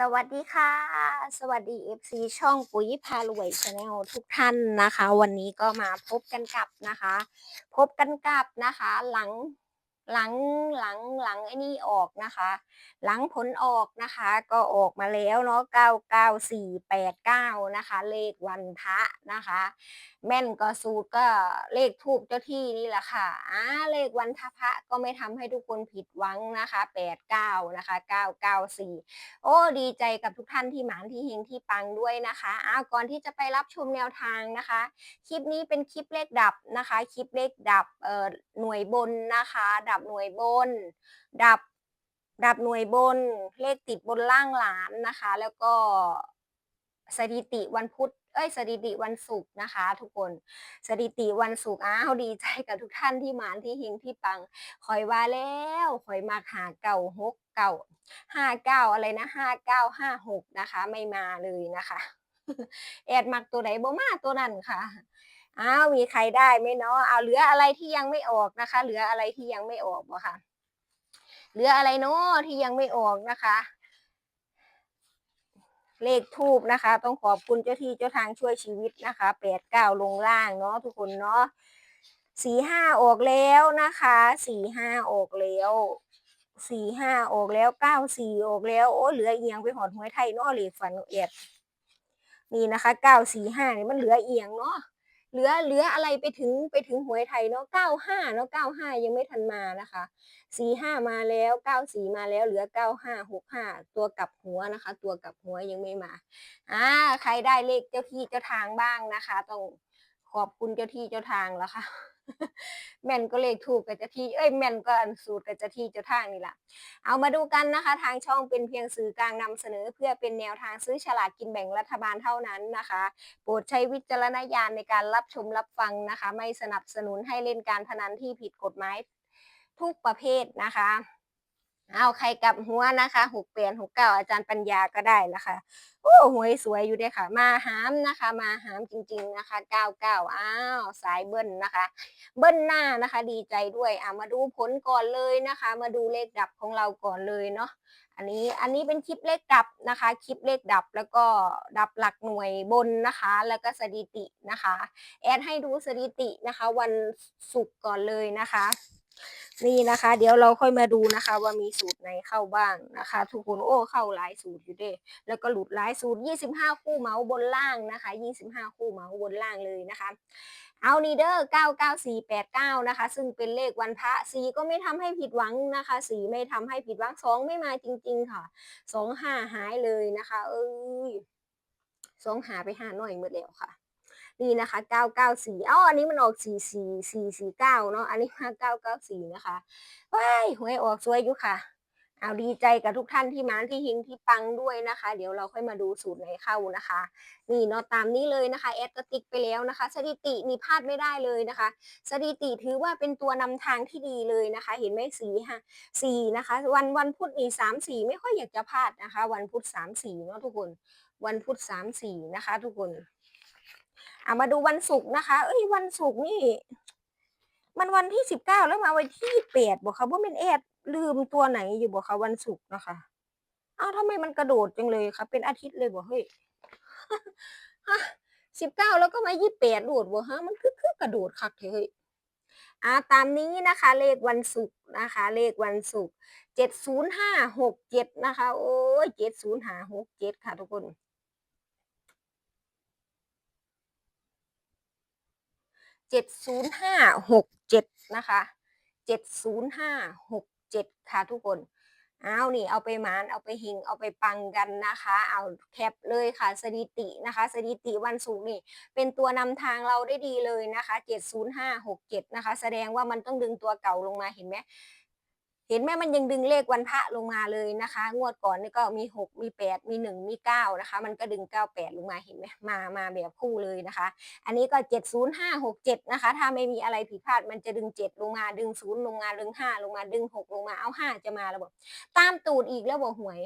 สวัสดีค่ะ สวัสดี FC ช่องปุ๋ยพารวยชาแนลทุกท่านนะคะ วันนี้ก็มาพบกันกับนะคะ พบกันกับนะคะ หลัง หลังหลังหลังไอ้นี่ออกนะคะ หลังผลออกนะคะ ก็ออกมาแล้วเนาะเก้าเก้าสี่แปดเก้านะคะ เลขวันพระนะคะ แม่นก็สูตรก็เลขทูบเจ้าที่นี่แหละค่ะอ่าเลขวันทพระก็ไม่ทำให้ทุกคนผิดหวังนะคะแปดเก้านะคะเก้าเก้าสี่โอ้ดีใจกับทุกท่านที่หมานที่เฮงที่ปังด้วยนะคะอ้าวก่อนที่จะไปรับชมแนวทางนะคะ คลิปนี้เป็นคลิปเลขดับนะคะ คลิปเลขดับเอ่อหน่วยบนนะคะดับับหน่วยบน ดับดับหน่วยบน เลขติดบนล่างหลานนะคะ แล้วก็สถิติวันพุธเอ้ยสถิติวันศุกร์นะคะ ทุกคนสถิติวันศุกร์อ้าวดีใจกับทุกท่านที่มาที่เฮงที่ปังคอยว่าแล้วคอยมาหาเก่าหกเก่าห้าเก้าอะไรนะห้าเก้าห้าหกนะคะ ไม่มาเลยนะคะ แอดมักตัวไหนบ่มาตัวนั้นค่ะ อ้าวมีใครได้ไหมเนาะเอาเหลืออะไรที่ยังไม่ออกนะคะ เหลืออะไรที่ยังไม่ออกบ่ค่ะเหลืออะไรเนาะที่ยังไม่ออกนะคะ เลขทูบนะคะ ต้องขอบคุณเจ้าที่เจ้าทางช่วยชีวิตนะคะแปดเก้าลงล่างเนาะทุกคนเนาะสี่ห้าออกแล้วนะคะสี่ห้าออกแล้วสี่ห้าออกแล้วเก้าสี่ออกแล้วโอ้เหลือเอียงไปหอดหวยไทยเนาะเลขฝันเอียดนี่นะคะเก้าสี่ห้านี่มันเหลือเอียงเนาะ เหลือเหลืออะไรไปถึงไปถึงหวยไทยเนาะเก้าห้าเนาะเก้าห้ายังไม่ทันมานะคะสี่ห้ามาแล้วเก้าสี่มาแล้วเหลือเก้าห้าหกห้าตัวกลับหัวนะคะ ตัวกลับหัวยังไม่มาอ่าใครได้เลขเจ้าที่เจ้าทางบ้างนะคะ ต้องขอบคุณเจ้าที่เจ้าทางแล้วค่ะ แม่นก็เลขถูกกับเจ้าที่เอ้ยแม่นก็อันสูตรกับเจ้าที่เจ้าทางนี่แหละเอามาดูกันนะคะ ทางช่องเป็นเพียงสื่อกลางนำเสนอ เพื่อเป็นแนวทางซื้อฉลากกินแบ่งรัฐบาลเท่านั้นนะคะ โปรดใช้วิจารณญาณในการรับชมรับฟังนะคะ ไม่สนับสนุนให้เล่นการพนันที่ผิดกฎหมายทุกประเภทนะคะ เอาใครกลับหัวนะคะหกเปลี่ยนหกเก้าอาจารย์ปัญญาก็ได้นะคะโอ้หวยสวยอยู่ด้ค่ะ มาหามนะคะ มาหามจริง ๆนะคะเก้าเก้าอ้าวสายเบิ้ลนะคะ เบิ้ลหน้านะคะ ดีใจด้วยอะมาดูผลก่อนเลยนะคะ มาดูเลขดับของเราก่อนเลยเนาะอันนี้อันนี้เป็นคลิปเลขดับนะคะ คลิปเลขดับแล้วก็ดับหลักหน่วยบนนะคะ แล้วก็สถิตินะคะ แอดให้ดูสถิตินะคะ วันศุกร์ก่อนเลยนะคะ นี่นะคะ เดี๋ยวเราค่อยมาดูนะคะ ว่ามีสูตรไหนเข้าบ้างนะคะ ทุกคนโอ้เข้าหลายสูตรอยู่เด้แล้วก็หลุดหลายสูตร 25 คู่เมาส์บนล่างนะคะ 25 คู่เมาส์บนล่างเลยนะคะ เอานีเดอร์99489 นะคะ ซึ่งเป็นเลขวันพระสีก็ไม่ทำให้ผิดหวังนะคะ สีไม่ทำให้ผิดหวังสองไม่มาจริง ๆ ค่ะสองห้าหายเลยนะคะ เอ้ยสองหาไปหาหน่อยหมดแล้วค่ะ นี่นะคะ 994อ้าอันนี้มันออก 44449 เนาะ อันนี้มา994 นะคะ ว้ายหวยออกสวยอยู่ค่ะ เอาดีใจกับทุกท่านที่มาที่หิงที่ปังด้วยนะคะ เดี๋ยวเราค่อยมาดูสูตรไหนเข้านะคะ นี่เนาะตามนี้เลยนะคะแอดก็ติ๊กไปแล้วนะคะ สถิตินี่พลาดไม่ได้เลยนะคะ สถิติถือว่าเป็นตัวนำทางที่ดีเลยนะคะ เห็นไหมสีฮะสี่นะคะ วันวันพุธนี่สามสี่ไม่ค่อยอยากจะพลาดนะคะ วันพุธสามสี่เนาะทุกคน วันพุธสามสี่นะคะ ทุกคน อามาดูวันศุกร์นะคะ เอ้ยวันศุกร์นี่ มันวันที่สิบเก้าแล้วมาวันที่แปดบอกเขาว่าเป็นแอดลืมตัวไหนอยู่บอกเขาวันศุกร์นะคะเอ้าทำไมมันกระโดดจังเลยคะเป็นอาทิตย์เลยบอกเฮ้ยสิบเก้าแล้วก็มายี่แปดโดดบ่ฮะมันคือคือกระโดดคักเถอเฮ้ยอ่าตามนี้นะคะเลขวันศุกร์นะคะ เลขวันศุกร์เจ็ดศูนย์ห้าหกเจ็ดนะคะ โอ้ยเจ็ดศูนย์ห้าหกเจ็ดค่ะทุกคน เจ็ดศูนย์ห้าหกเจ็ดนะคะเจ็ดศูนย์ห้าหกเจ็ดค่ะทุกคนเอานี่เอาไปหมานเอาไปหิงเอาไปปังกันนะคะ เอาแคปเลยค่ะสถิตินะคะ สถิติวันศุกร์นี่ เป็นตัวนำทางเราได้ดีเลยนะคะเจ็ดศูนย์ห้าหกเจ็ดนะคะ แสดงว่ามันต้องดึงตัวเก่าลงมาเห็นไหม เห็นไหมมันยังดึงเลขวันพระลงมาเลยนะคะ งวดก่อนนี่ก็มีหกมีแปดมีหนึ่งมีเก้านะคะ มันก็ดึงเก้าแปดลงมาเห็นไหมมามาแบบคู่เลยนะคะ อันนี้ก็เจ็ดศูนย์ห้าหกเจ็ดนะคะ ถ้าไม่มีอะไรผิดพลาดมันจะดึงเจ็ดลงมาดึงศูนย์ลงมาดึงห้าลงมาดึงหกลงมาเอาห้าจะมาแล้วบอกตามตูดอีกแล้วบอกหวย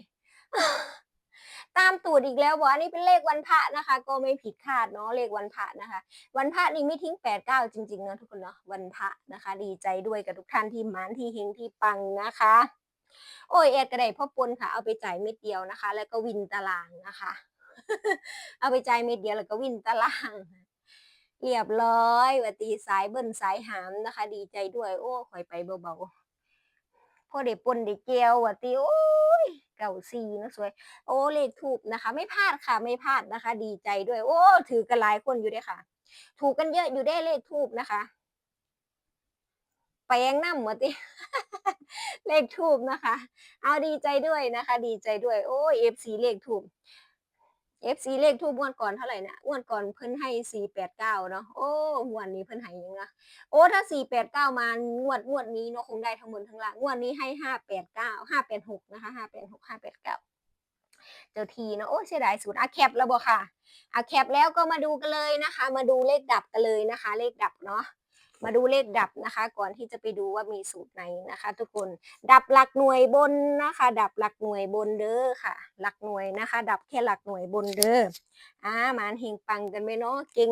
ตามตูดอีกแล้วบอกอันนี้เป็นเลขวันพระนะคะ ก็ไม่ผิดคาดเนาะเลขวันพระนะคะ วันพระนี่ไม่ทิ้งแปดเก้าจริงๆนะทุกคนเนาะวันพระนะคะ ดีใจด้วยกับทุกท่านที่มานที่เฮงที่ปังนะคะ โอ้ยแอดก็ไดพ่อปนค่ะเอาไปจ่ายเม็ดเดียวนะคะ แล้วก็วินตารางนะคะ เอาไปจ่ายเม็ดเดียวแล้วก็วินตารางเรียบร้อยวัตีสายเบิ้ลสายหามนะคะ ดีใจด้วย โอ้ข่อยไปเบาๆพอได้ปนได้เจียววัตีโอ้ย เก่าซีนะสวย โอ้เลขถูกนะคะ ไม่พลาดค่ะ ไม่พลาดนะคะ ดีใจด้วย โอ้ ถือกันหลายคนอยู่ด้วยค่ะ ถูกกันเยอะอยู่ได้เลขทูบนะคะแปลงน้ำหมดติเลขทูบนะคะ เอาดีใจด้วยนะคะ ดีใจด้วย โอ้เอฟซีเลขทูบ เอฟซีเลขทูบวดก่อนเท่าไหร่นะงวดก่อนเพิ่นให้สี่แปดเก้าเนาะโอ้งวดนี้เพิ่นให้ยังนะโอ้ถ้าสี่แปดเก้ามางวดงวดนี้เนาะคงได้ทั้งบนทั้งล่างงวดนี้ให้ห้าแปดเก้าห้าแปดหกนะคะห้าแปดหกห้าแปดเก้าเจ้าทีเนาะโอ้เสียดายสูตรอะแคปแล้วบ่ค่ะอะแคปแล้วก็มาดูกันเลยนะคะ มาดูเลขดับกันเลยนะคะ เลขดับเนาะ มาดูเลขดับนะคะ ก่อนที่จะไปดูว่ามีสูตรไหนนะคะ ทุกคนดับหลักหน่วยบนนะคะ ดับหลักหน่วยบนเด้อค่ะ หลักหน่วยนะคะ ดับแค่หลักหน่วยบนเด้ออ่ามานเฮงปังกันไหมเนาะเก่ง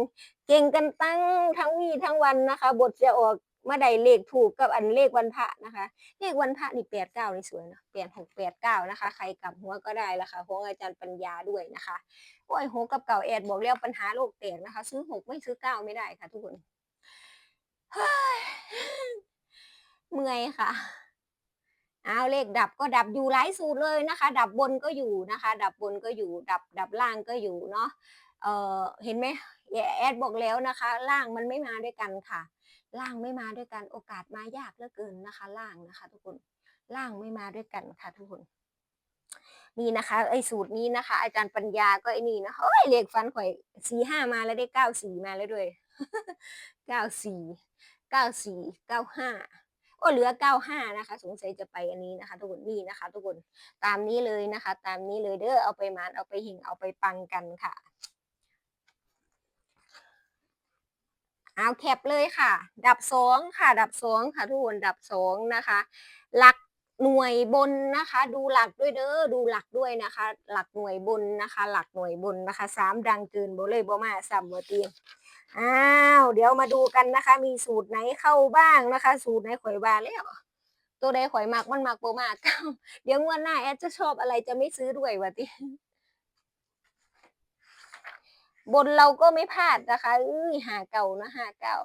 เก่งกันตั้งทั้งวี่ทั้งวันนะคะ บทจะออกเมื่อใดเลขถูกกับอันเลขวันพระนะคะ เลขวันพระนี่แปดเก้านี่สวยเนาะแปดหกแปดเก้านะคะ ใครกลับหัวก็ได้ละค่ะของอาจารย์ปัญญาด้วยนะคะโอ้ยหกกับเก่าแอดบอกแล้วปัญหาโลกแตกนะคะ ซื้อหกไม่ซื้อเก้าไม่ได้ค่ะทุกคน เมื่อยค่ะ เอาเลขดับก็ดับอยู่หลายสูตรเลยนะคะ ดับบนก็อยู่นะคะ ดับบนก็อยู่ ดับดับล่างก็อยู่เนาะเออเห็นไหมแอดบอกแล้วนะคะ ล่างมันไม่มาด้วยกันค่ะ ล่างไม่มาด้วยกัน โอกาสมายากเหลือเกินนะคะ ล่างนะคะ ทุกคนล่างไม่มาด้วยกันค่ะ ทุกคนนี่นะคะไอ้สูตรนี้นะคะ อาจารย์ปัญญาก็ไอ้นี่นะเฮ้ยเลขฟันข่อยสี่ห้ามาแล้วได้เก้าสี่มาแล้วด้วย เก้าสี่เก้าสี่เก้าห้าโอ้เหลือเก้าห้านะคะ สงสัยจะไปอันนี้นะคะ ทุกคนนี่นะคะ ทุกคนตามนี้เลยนะคะ ตามนี้เลยเด้อเอาไปมานเอาไปหิงเอาไปปังกันค่ะ เอาแคปเลยค่ะ ดับสองค่ะ ดับสองค่ะ ทุกคนดับสองนะคะ หลักหน่วยบนนะคะ ดูหลักด้วยเด้อดูหลักด้วยนะคะ หลักหน่วยบนนะคะ หลักหน่วยบนนะคะสามดังเกินโบเลยบ่มาซ้ำบ่เตียง อ้าวเดี๋ยวมาดูกันนะคะ มีสูตรไหนเข้าบ้างนะคะ สูตรไหนข่อยบาแล้ว ตัวใดข่อยมักมันมักบ่มาก เดี๋ยวงวดหน้าแอดจะชอบอะไรจะไม่ซื้อด้วยวะติบนเราก็ไม่พลาดนะคะอื้อหาเก่านะหาเก่า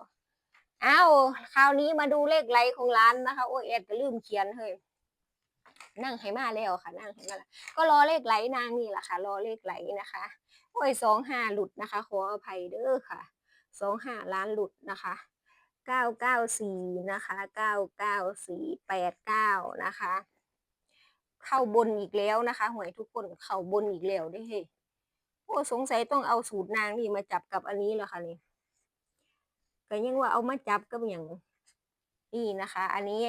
อ้าวคราวนี้มาดูเลขไลค์ของร้านนะคะ โอ้ยแอดก็ลืมเขียนเฮ้ยนั่งให้มาแล้วค่ะ นั่งให้มาแล้วก็รอเลขไหลนางนี่แหละค่ะ รอเลขไหลนะคะ โอ้ยสองห้าหลุดนะคะ ขออภัยเด้อค่ะ สองห้าล้านหลุดนะคะเก้าเก้าสี่นะคะเก้าเก้าสี่แปดเก้านะคะ เข้าบนอีกแล้วนะคะหวยทุกคนเข้าบนอีกแล้วได้เฮ้โอ้สงสัยต้องเอาสูตรนางนี่มาจับกับอันนี้แล้วค่ะนี่ก็ยังว่าเอามาจับกับอย่าง นี่นะคะ อันนี้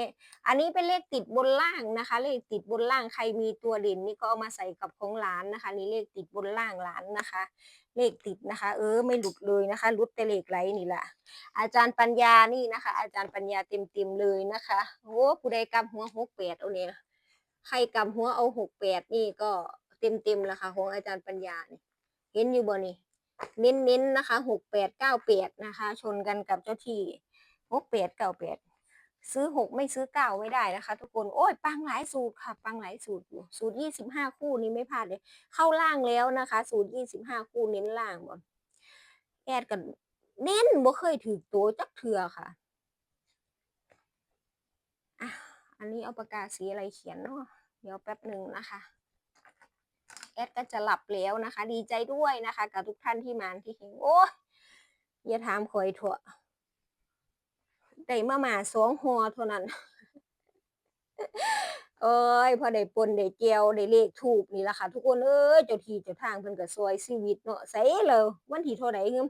อันนี้เป็นเลขติดบนล่างนะคะ เลขติดบนล่างใครมีตัวเด่นนี่ก็เอามาใส่กับของร้านนะคะ นี่เลขติดบนล่างร้านนะคะ เลขติดนะคะ เออไม่หลุดเลยนะคะหลุดแต่เลขไหลนี่แหละอาจารย์ปัญญานี่นะคะ อาจารย์ปัญญาเต็มเต็มๆเลยนะคะโอ้ผู้ใดกำหัวหกแปดเอาเนี่ยใครกำหัวเอาหกแปดนี่ก็เต็มเต็มๆแล้วค่ะของอาจารย์ปัญญานี่เห็นอยู่บ่นี่เน้นๆนนะคะหกแปดเก้าแปดนะคะ ชนกันกับเจ้าที่หกแปดเก้าแปด ซื้อหกไม่ซื้อเก้าไม่ได้นะคะ ทุกคนโอ้ยปังหลายสูตรค่ะปังหลายสูตรอยู่สูตรยี่สิบห้าคู่นี้ไม่พลาดเลย เข้าล่างแล้วนะคะ สูตรยี่สิบห้าคู่เน้นล่างบ่แอดกันเน้นบ่เคยถือตัวจักเถื่อค่ะอะอันนี้เอาปากกาสีอะไรเขียนเนาะเดี๋ยวแป๊บหนึ่งนะคะแอดก็จะหลับแล้วนะคะ ดีใจด้วยนะคะ กับทุกท่านที่มาที่เห็นโอ้ยอย่าถามคอยถั่ว ได้มาหมาสองหัวเท่านั้นเอ้ยพอได้ปนได้เจียวได้เลขถูกนี่แหละค่ะ ทุกคนเอ้ยเจ้าที่เจ้าทางเพิ่นก็ซอยชีวิตเนาะใส่เลยวันที่เท่าไหร่เงิม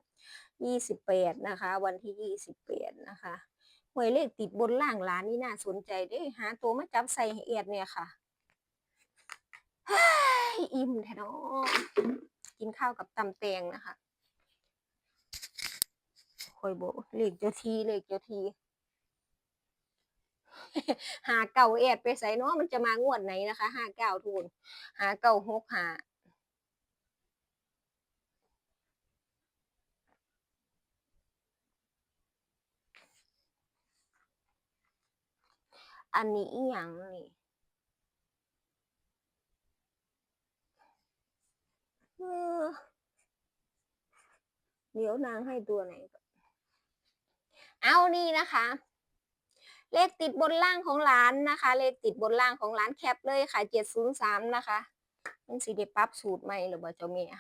ยี่สิบแปดนะคะ วันที่ยี่สิบแปดนะคะหวยเลขติดบนล่างร้านนี่น่าสนใจเด้หาตัวมาจับใส่เอียดเนี่ยค่ะอิ่มแท้เนาะกินข้าวกับตำแตงนะคะคอยโบเลขเจ้าทีเลขเจ้าที หาเก่าเอดไปใส่เนาะมันจะมางวดไหนนะคะห้าเก้าทุนหาเก่าหกหาอันนี้อย่างนี่เดี๋ยวนางให้ตัวไหน เอานี่นะคะ เลขติดบนล่างของร้านนะคะ เลขติดบนล่างของร้านแคปเลยค่ะเจ็ดศูนย์สามนะคะมันสีเดปรับสูตรใหม่หรือเปล่าเจ้าเมีย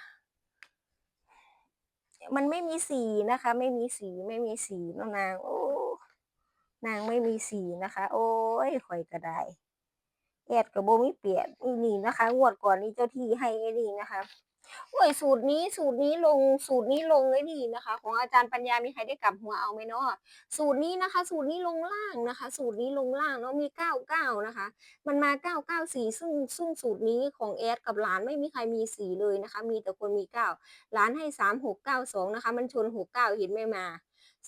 มันไม่มีสีนะคะ ไม่มีสีไม่มีสีเนาะนางโอ้นางไม่มีสีนะคะ โอ้ยข่อยก็ได้แอดกับโบมีเปลี่ยนนี่นี่นะคะงวดก่อนนี้เจ้าที่ให้ไอ้นี่นะคะ โอ้ยสูตรนี้สูตรนี้ลงสูตรนี้ลงเลยดีนะคะ ของอาจารย์ปัญญามีใครได้กลับหัวเอาไหมเนาะสูตรนี้นะคะ สูตรนี้ลงล่างนะคะ สูตรนี้ลงล่างเนาะมีเก้าเก้านะคะ มันมาเก้าเก้าสีซึ่งซึ่งสูตรนี้ของแอดกับหลานไม่มีใครมีสีเลยนะคะ มีแต่คนมีเก้าหลานให้สามหกเก้าสองนะคะ มันชนหกเก้าเห็นไม่มา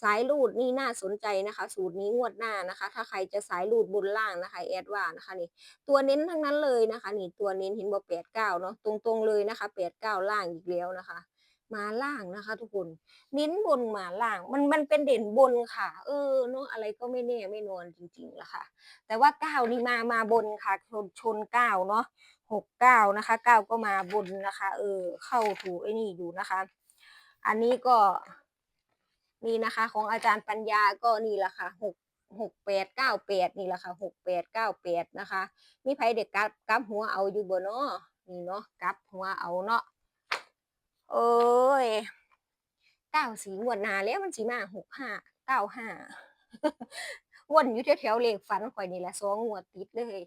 สายรูดนี่น่าสนใจนะคะ สูตรนี้งวดหน้านะคะ ถ้าใครจะสายรูดบนล่างนะคะแอดว่านะคะนี่ตัวเน้นทั้งนั้นเลยนะคะ นี่ตัวเน้นเห็นบอกแปดเก้าเนาะตรงๆเลยนะคะแปดเก้าล่างอีกแล้วนะคะ มาล่างนะคะ ทุกคนเน้นบนมาล่าง มันมันเป็นเด่นบนค่ะ เออเนาะอะไรก็ไม่แน่ไม่นอนจริงๆละค่ะ แต่ว่าเก้านี่มามาบนค่ะ ชนชนเก้าเนาะหกเก้านะคะเก้าก็มาบนนะคะ เออ เข้าถูกไอ้นี่อยู่นะคะ อันนี้ก็ นี่นะคะ ของอาจารย์ปัญญาก็นี่แหละค่ะหกหกแปดเก้าแปดนี่แหละค่ะหกแปดเก้าแปดนะคะ มีไผเด็กกับกับหัวเอาอยู่บ่เนาะนี่เนาะกับหัวเอาเนาะเอ้ยเก้าสีงวดนาแล้วมันสีมาหกห้าเก้าห้าวนอยู่แถวๆเลขฝันข่อยนี่แหละสองงวดติดเลย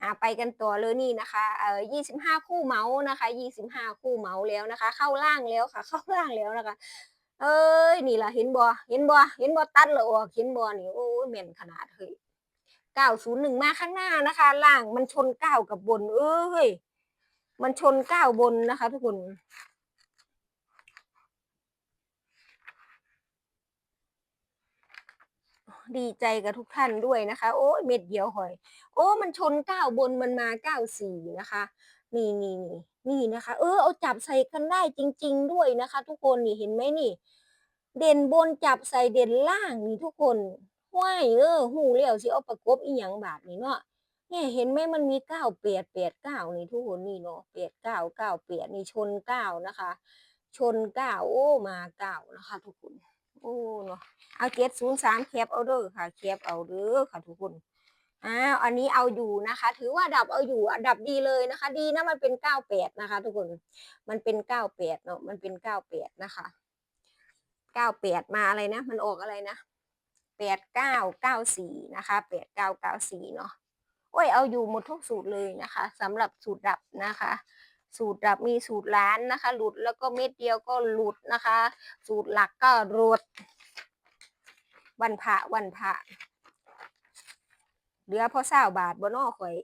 อ่าไปกันต่อเลยนี่นะคะเอ่อยี่สิบห้าคู่เมาส์นะคะยี่สิบห้าคู่เมาส์แล้วนะคะ เข้าล่างแล้วค่ะ เข้าล่างแล้วนะคะ เอ้ยนี่ล่ะเห็นบ่เห็นบ่เห็นบ่ตัดแล้วออกเห็นบ่นี่โอ้ยแม่นขนาดเฮ้ยเก้าศูนย์หนึ่งมาข้างหน้านะคะ ล่างมันชนเก้ากับบน เอ้ยมันชนเก้าบนนะคะ ทุกคนดีใจกับทุกท่านด้วยนะคะ โอ้ยเม็ดเดียวหอย โอ้ มันชนเก้าบนมันมาเก้าสี่นะคะ นี่นี่นี่ นี่นะคะ เออเอาจับใส่กันได้จริง ๆ ด้วยนะคะ ทุกคนนี่เห็นไหมนี่ เด่นบนจับใส่เด่นล่างนี่ทุกคนห้วยเออหูเลี้ยวสิเอาประกบอีหยังบาทนี่เนาะเนี่ยเห็นไหมมันมีเก้าแปดแปดเก้านี่ทุกคนนี่เนาะแปดเก้าเก้าแปดนี่ชนเก้านะคะ ชนเก้าโอ้มาเก้านะคะ ทุกคนโอ้เนาะเอาเจ็ดศูนย์สามแคปเอาเด้อค่ะแคปเอาเด้อค่ะทุกคน อ้าวอันนี้เอาอยู่นะคะ ถือว่าดับเอาอยู่อะดับดีเลยนะคะ ดีนะมันเป็นเก้าแปดนะคะ ทุกคนมันเป็นเก้าแปดเนาะมันเป็นเก้าแปดนะคะเก้าแปดมาอะไรนะ มันออกอะไรนะแปดเก้าเก้าสี่นะคะแปดเก้าเก้าสี่เนาะโอ้ยเอาอยู่หมดทุกสูตรเลยนะคะสำหรับสูตรดับนะคะ สูตรดับมีสูตรล้านนะคะ หลุดแล้วก็เม็ดเดียวก็หลุดนะคะ สูตรหลักก็หลุดวันพระวันพระ เหลือพอเศร้าบาทบนอข่อย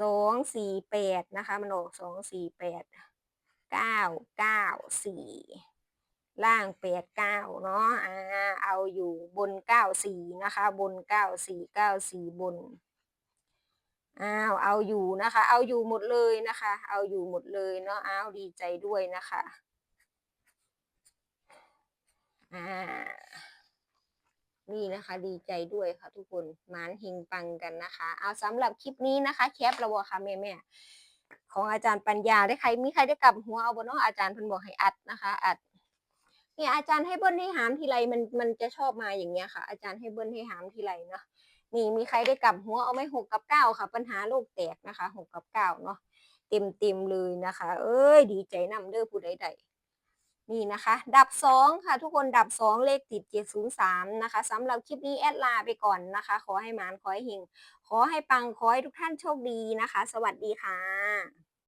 สองสี่แปดนะคะ มันออกสองสี่แปดเก้าเก้าสี่ล่างแปดเก้าเนาะอ่าเอาอยู่บนเก้าสี่นะคะ บนเก้าสี่เก้าสี่บนอ้าวเอาอยู่นะคะ เอาอยู่หมดเลยนะคะ เอาอยู่หมดเลยเนาะอ้าวดีใจด้วยนะคะอ่า นี่นะคะ ดีใจด้วยค่ะทุกคนมานหิงปังกันนะคะ เอาสำหรับคลิปนี้นะคะแคประวค่ะแม่แม่ๆของอาจารย์ปัญญาได้ใครมีใครได้กลับหัวเอาบนน้องอาจารย์พิ่นบอกให้อัดนะคะ อัดเนี่ยอาจารย์ให้เบิ้ลให้หามทีไรมันมันจะชอบมาอย่างเงี้ยค่ะ อาจารย์ให้เบิ้ลให้หามทีไรเนาะนี่มีใครได้กลับหัวเอาไม่หกกับเก้าค่ะ ปัญหาโลกแตกนะคะหกกับเก้าเนาะเต็มเต็มเลยนะคะ เอ้ย ดีใจนำเด้อผู้ใดๆ นี่นะคะ ดับสองค่ะทุกคนดับสองเลขติดเจ็ดศูนย์สามนะคะสำหรับคลิปนี้แอดลาไปก่อนนะคะ ขอให้หมานขอให้เฮงขอให้ปังขอให้ทุกท่านโชคดีนะคะ สวัสดีค่ะ